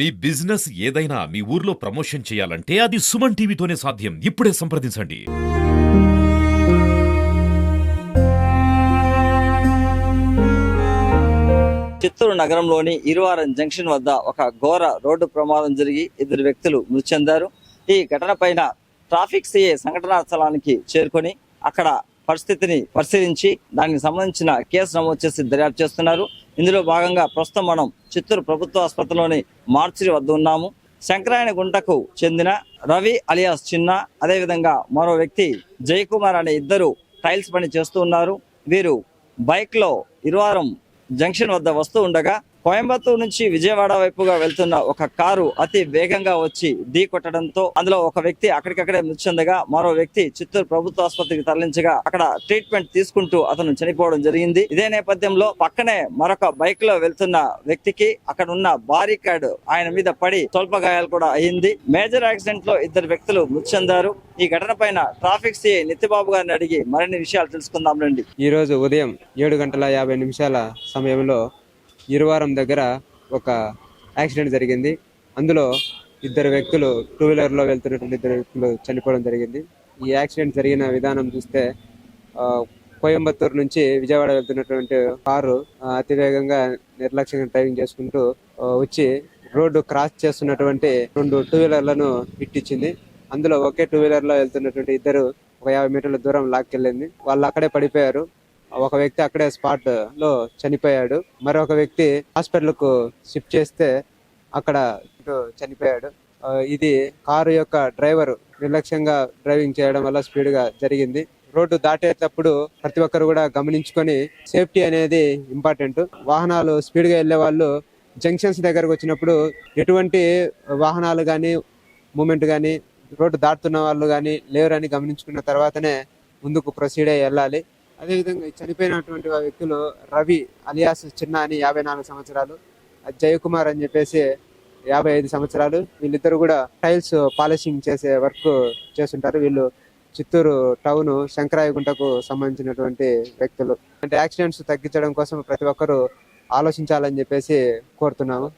మీ business ఏదైనా మీ ఊర్లో promotion చేయాలంటే అది సుమన్ టీవీతోనే సాధ్యం. ఇప్పుడే సంప్రదించండి. చిత్తూరు నగరంలోని ఇరువారం జంక్షన్ వద్ద ఒక ఘోర రోడ్డు ప్రమాదం జరిగి ఇద్దరు వ్యక్తులు మృతి చెందారు. ఈ ఘటన పైన ట్రాఫిక్ సిఏ సంఘటనా స్థలానికి చేరుకొని అక్కడ పరిస్థితిని పరిశీలించి దానికి సంబంధించిన కేసు నమోదు చేసి దర్యాప్తు చేస్తున్నారు. ఇందులో భాగంగా ప్రస్తుతం మనం చిత్తూరు ప్రభుత్వ ఆసుపత్రిలోని మార్చిరి వద్ద ఉన్నాము. శంకరాయణ గుంటకు చెందిన రవి అలియాస్ చిన్న అదేవిధంగా మరో వ్యక్తి జయకుమార్ అనే ఇద్దరు టైల్స్ పని చేస్తూ ఉన్నారు. వీరు బైక్లో ఇరువారం జంక్షన్ వద్ద వస్తూ ఉండగా కోయంబత్తూరు నుంచి విజయవాడ వైపుగా వెళ్తున్న ఒక కారు అతి వేగంగా వచ్చి ఢీ కొట్టడంతో అందులో ఒక వ్యక్తి అక్కడికక్కడే మృతి చెందగా మరో వ్యక్తి చిత్తూరు ప్రభుత్వ ఆసుపత్రికి తరలించగా అక్కడ ట్రీట్మెంట్ తీసుకుంటూ అతను చనిపోవడం జరిగింది. ఇదే నేపథ్యంలో పక్కనే మరొక బైక్లో వెళ్తున్న వ్యక్తికి అక్కడ ఉన్న బారికాడ్ ఆయన మీద పడి స్వల్ప గాయాలు కూడా అయింది. మేజర్ యాక్సిడెంట్లో ఇద్దరు వ్యక్తులు మృతి చెందారు ఈ ఘటన పైన ట్రాఫిక్ సిఐ నిత్యబాబు గారిని అడిగి మరిన్ని విషయాలు తెలుసుకుందాం రండి. ఈ రోజు ఉదయం ఏడు గంటల యాభై నిమిషాల సమయంలో ఇరువారం దగ్గర ఒక యాక్సిడెంట్ జరిగింది. అందులో ఇద్దరు వ్యక్తులు టూ వీలర్లో వెళ్తున్నటువంటి ఇద్దరు వ్యక్తులు చనిపోవడం జరిగింది. ఈ యాక్సిడెంట్ జరిగిన విధానం చూస్తే ఆ, కోయంబత్తూరు నుంచి విజయవాడ వెళ్తున్నటువంటి కారు అతివేగంగా నిర్లక్ష్యంగా డ్రైవింగ్ చేసుకుంటూ వచ్చి రోడ్డు క్రాస్ చేస్తున్నటువంటి రెండు టూ వీలర్లను ఇట్టించింది అందులో ఒకే టూ వీలర్లో వెళ్తున్నటువంటి ఇద్దరు ఒక యాభై మీటర్ల దూరం లాక్కెళ్ళింది. వాళ్ళు అక్కడే పడిపోయారు. ఒక వ్యక్తి అక్కడే స్పాట్లో చనిపోయాడు. మరొక వ్యక్తి హాస్పిటల్కు షిఫ్ట్ చేస్తే అక్కడ చనిపోయాడు. ఇది కారు యొక్క డ్రైవర్ నిర్లక్ష్యంగా డ్రైవింగ్ చేయడం వల్ల స్పీడ్గా జరిగింది. రోడ్డు దాటేటప్పుడు ప్రతి ఒక్కరు కూడా గమనించుకొని సేఫ్టీ అనేది ఇంపార్టెంట్. వాహనాలు స్పీడ్గా వెళ్ళే వాళ్ళు జంక్షన్స్ దగ్గరకు వచ్చినప్పుడు ఎటువంటి వాహనాలు కానీ మూమెంట్ కానీ రోడ్డు దాటుతున్న వాళ్ళు కానీ లేరని గమనించుకున్న తర్వాతనే ముందుకు ప్రొసీడ్ అయ్యి వెళ్ళాలి. అదేవిధంగా చనిపోయినటువంటి వ్యక్తులు రవి అలియాస్ చిన్న అని యాభై నాలుగు సంవత్సరాలు జయకుమార్ అని చెప్పేసి యాభై ఐదు సంవత్సరాలు వీళ్ళిద్దరు కూడా టైల్స్ పాలిషింగ్ చేసే వర్క్ చేస్తుంటారు. వీళ్ళు చిత్తూరు టౌన్ శంకరాయగుంటకు సంబంధించినటువంటి వ్యక్తులు. అంటే యాక్సిడెంట్స్ తగ్గించడం కోసం ప్రతి ఒక్కరూ ఆలోచించాలని చెప్పేసి కోరుతున్నాము.